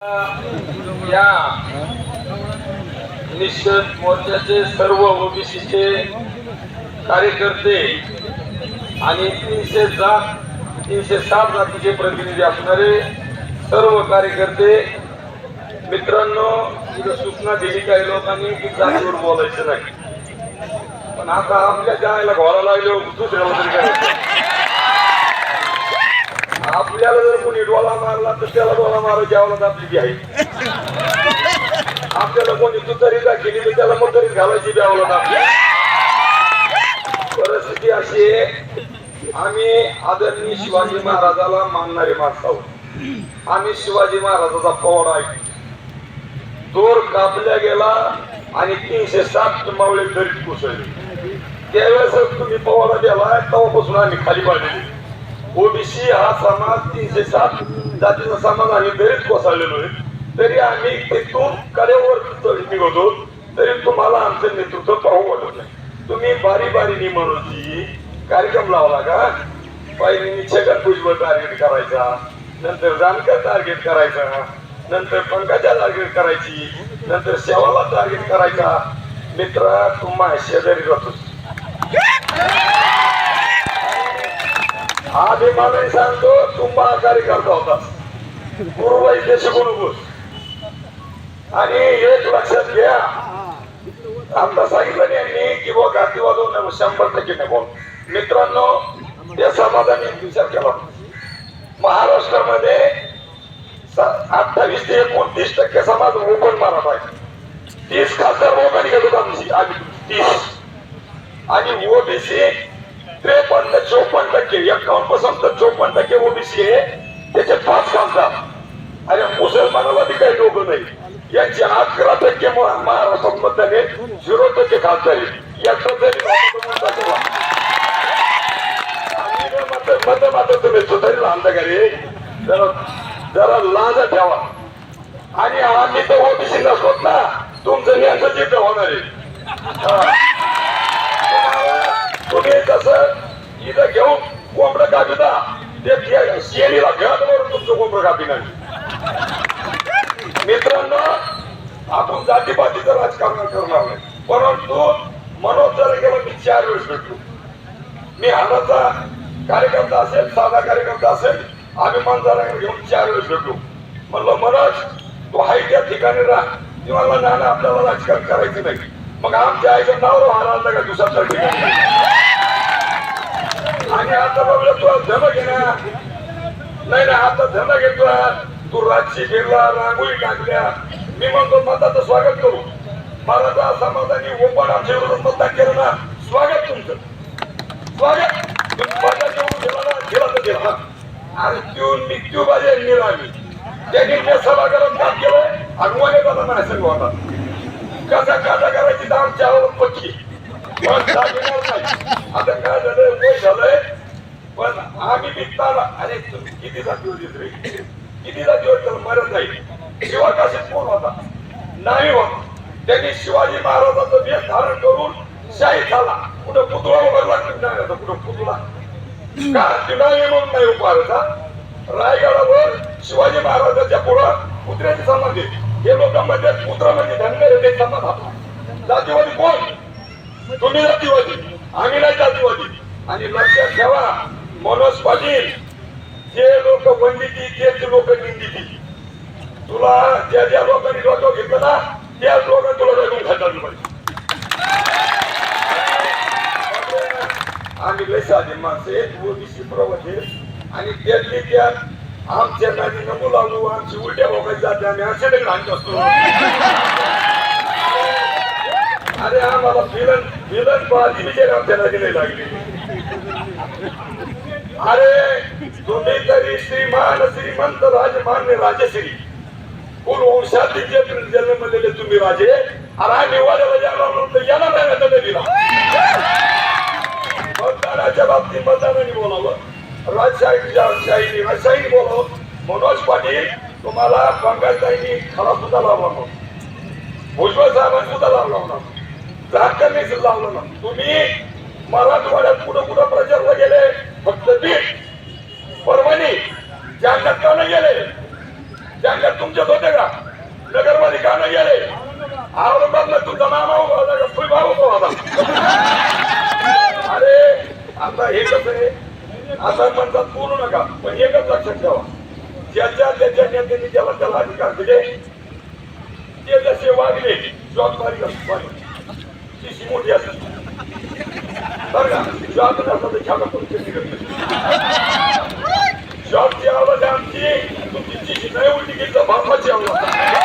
या निश्चित मोर्चाचे सर्व ओबीसीचे कार्यकर्ते आणि तीनशे जात तीनशे सात जातीचे प्रतिनिधी असणारे सर्व कार्यकर्ते मित्रांनो इथं सूचना दिली काही लोकांनी की जातीवर बोलायचं नाही. पण आता आपल्या जायला घोरा लागलो दुसऱ्याला तरी काय आपल्याला जर कोणी डोळा मारला तर त्याला डोळा मारायची आवडत आपली बी आहे आपल्याला कोणी तुतारी दाखवली तर त्याला मतरी घालायची बी आवडत आपली परिस्थिती अशी आहे आम्ही आदरणीय शिवाजी महाराजाला मानणारे माणसं आहोत. आम्ही शिवाजी महाराजाचा पवाडा आहे. दोर कापल्या गेला आणि तीनशे सात मावळे दरीत कोसळले. त्यावेळेस तुम्ही पवाडा दिला तेव्हापासून आम्ही खाली पाडलेली ओबीसी हा समाज तीनशे सात जातीचा समाज आम्ही दरीत कोसळलेलो आहे. तरी आम्ही तिथून कडेवर निघतो. तरी तुम्हाला आमचं नेतृत्व पाहू वाटत नाही. तुम्ही बारी बारीने मनोजी कार्यक्रम लावला का? पहिल्यांदा छगन भुजबळ टार्गेट करायचा. नंतर जानकर टार्गेट करायचा. नंतर पंकजा टार्गेट करायची. नंतर शेवाला टार्गेट करायचा. मित्र तुम्हा शेजारी राहतोस. आधी अभिमानाने सांगतो तुम्हा कार्यकर्ता होता. पूर्व शिकून नकोस आणि एक लक्षात घ्या आता सांगितलं यांनी की बा गाठी वाजवून शंभर टक्के नको मित्रांनो त्या समाजाने विचार केला. महाराष्ट्रामध्ये अठ्ठावीस ते एकोणतीस टक्के समाज ओपन मारत आहे. तीस खासदार लोकांनी घेतो आमची. आम्ही तीस. आणि ओबीसी त्रेपन्न चोपन्न यांची अकरा टक्के म- महाराष्ट्रात मतदान झिरो टक्के खासदार आहे. याचं जरी मत मात्र तुम्ही सुधारी आणता का रे जरा जरा लाज ठेवा. आणि आम्ही तर ओबीसी नसतोत ना. तुमचं यांचं जिद्द होणार आहे. तुम्ही कसं इथं घेऊन कोंबडं कापिता ते शेरीला घरात वरून तुमचं कोंबडं कापी नाही मित्रांनो आपण जातीपातीचं राजकारण करणार नाही परंतु मनोज जर गेला मी चार वेळेस भेटलो. मी हाडाचा कार्यकर्ता असेल साधा कार्यकर्ता असेल अभिमान जरा घेऊन चार वेळेस भेटलो. म्हणलं मनोज तू हाय त्या ठिकाणी राहा. ती म्हणला ना आपल्याला राजकारण करायचं नाही. मग आमच्या आईचं नाव राहणार का दुसऱ्या ठिकाणी? आणि आता बघलं तू धन घेणार नाही नाही आता धन घेतला तू राजशी फिरला रांगोळी टाकल्या मी म्हणतो मताचं स्वागत करू. मला समाजाने ओपन आमच्या विरोधात मतदान केलं ना स्वागत तुमचं. स्वागत. तुम्ही मतदान देवाला दिला ना दिला तर दिला आणि त्यून मी त्यो बाजे नेला त्यांनी मी सभागृहात काम केलं आणि दादा नाही संघ होता कसा काटा करायची दाम आमच्या आवड पक्की. पण आता काय झालं वय झालंय. पण आम्ही निघताना अरे किती जाती होती रे? किती जाती होती त्याला मरत नाही? शिवाकाशीत कोण होता? नाही होत. त्यांनी शिवाजी महाराजांचं वेश धारण करून शाही झाला कुठं पुतळा उभारला नाही आता कुठं पुतळा? का तिनामी म्हणून नाही उभारता रायगडावर शिवाजी महाराजाच्या पुढं कुत्र्याची समाधी हे लोक म्हणजे पुत्र म्हणजे धन्य ते समाज आपला जातीवादी कोण? तुम्ही जातीवादी. आम्ही नाही जातीवादी. आणि लक्षात ठेवा मनोज पाटील जे लोक वंदिती तेच लोक निंदिती. तुला ज्या ज्या लोकांनी डोकं घेतलं ना त्याच लोक तुला रडून खातात पाहिजे. आम्ही लय साधे माणसे ओबीसी प्रवचे आणि त्यातली त्यात आमच्या नादी नमू लावलो आमची उलट्या बघायची जाते आम्ही असे घालत असतो अरे आम्हाला विलन विलन बाजी विजय आमच्या नदी नाही लागली. अरे तुम्ही तरी श्रीमान श्रीमंत राजमान्य राजश्री. कुल वंशातील जे जन्मलेले तुम्ही राजे. अरे आम्ही वाड्याला यायला तर याला नाही नका दिला. मतदानाच्या बाबतीत मतदानाने बोलावं राजशाही शाहीने राजशाहीने बोलावं मनोज पाटील तुम्हाला पंकजताईंनी खरा सुद्धा लावला नव्हता भुजबळ साहेबांनी सुद्धा लावला होता झारखंडने सुद्धा लावला ना तुम्ही मराठवाड्यात कुठं कुठं प्रचारला गेले फक्त बीड परभणी जालन्यात का नाही गेले त्यांच्या तुमच्यात होते का नगरमध्ये का नाही गेले औरंगाबादला तुमचा मामा हे आहे? असं म्हणतात बोलू नका. पण एकच लक्षात ठेवा. ज्याच्या त्याच्या नेत्यांनी ज्याला त्याला अधिकार दिले ते जसे वागले जबाबदारी असते मोठी असते बरं का? जॉबच असं तर छापा तुमच्या निघत जॉबची आवड आमची. तुमची नाही उलटी घेतलं भावाची आवड.